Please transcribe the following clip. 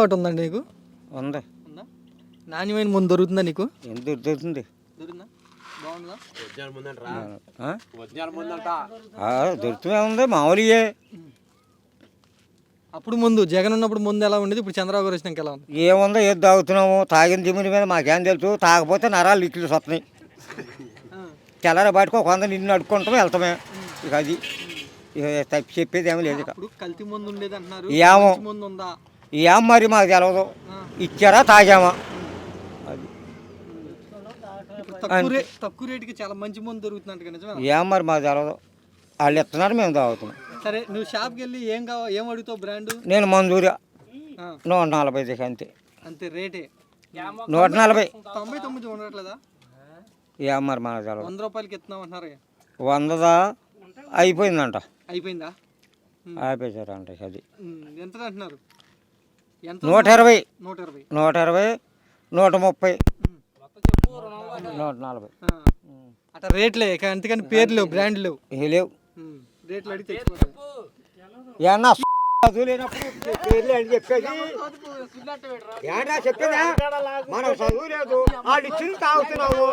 ఒకటి ఉందండి నీకు? ఉంది. ఉందా? నాణ్యమైన ముందు దొరుకుతుందా నీకు? ఎంత దొరుకుతుంది? దొరుకుతూనే ఉంది మామూలుగా. అప్పుడు ముందు జగన్ ఉన్నప్పుడు ముందు ఎలా ఉండేది? ఇప్పుడు చంద్రబాబు గారు వచ్చినాక ఎలా ఉంది? ఏముందో ఏది తాగుతున్నాము తాగిన దిమ్మిడి మీద మాకేం తెలుసు. తాగపోతే నరాలు ఇట్లు వస్తున్నాయి తెల్లారి బయటకు ఒక వంద నిన్ను అడుక్కుంటాం వెళ్తామే ఇక అది. ఇక తప్పి చెప్పేది ఏమీ లేదు ఇక. ఏమో. ఏం మరి మాకు తెలవదు. ఇచ్చారా తాగామా? తక్కువ రేటుకి చాలా మంచి ముందు నిజమే ఏం మరి మాకు తెలవదు. వాళ్ళు ఇస్తున్నారు మేము తాగుతున్నాం. సరే నువ్వు షాప్కి వెళ్ళి ఏం కావాలి ఏం అడుగుతావు బ్రాండ్? నేను మంజూరి నూట నలభై దిక్కు అంతే. అంతే రేటే. నూట నలభై. తొంభై తొమ్మిది ఉండట్లేదా? ఏం మరి మనకు తెలవదు. వంద రూపాయలకి ఇస్తున్నాం అంటున్నారు వందదా? అయిపోయిందంట. అయిపోయిందా? ఆపేశారంట అది. ఎంత అంటున్నారు నూట ఇరవై నూట ఇరవై నూట ముప్పై. నూట నలభై. అట్లా రేట్లే ఇక అంతేకాని పేర్లు లేవు. బ్రాండ్ లేవు. లేవు రేట్లు అడిగి ఏమన్నా పేర్లు అని చెప్పేది. చెప్పేదా? మనం చదువు లేదు. వాళ్ళు ఇచ్చింది తాగుతున్నావు.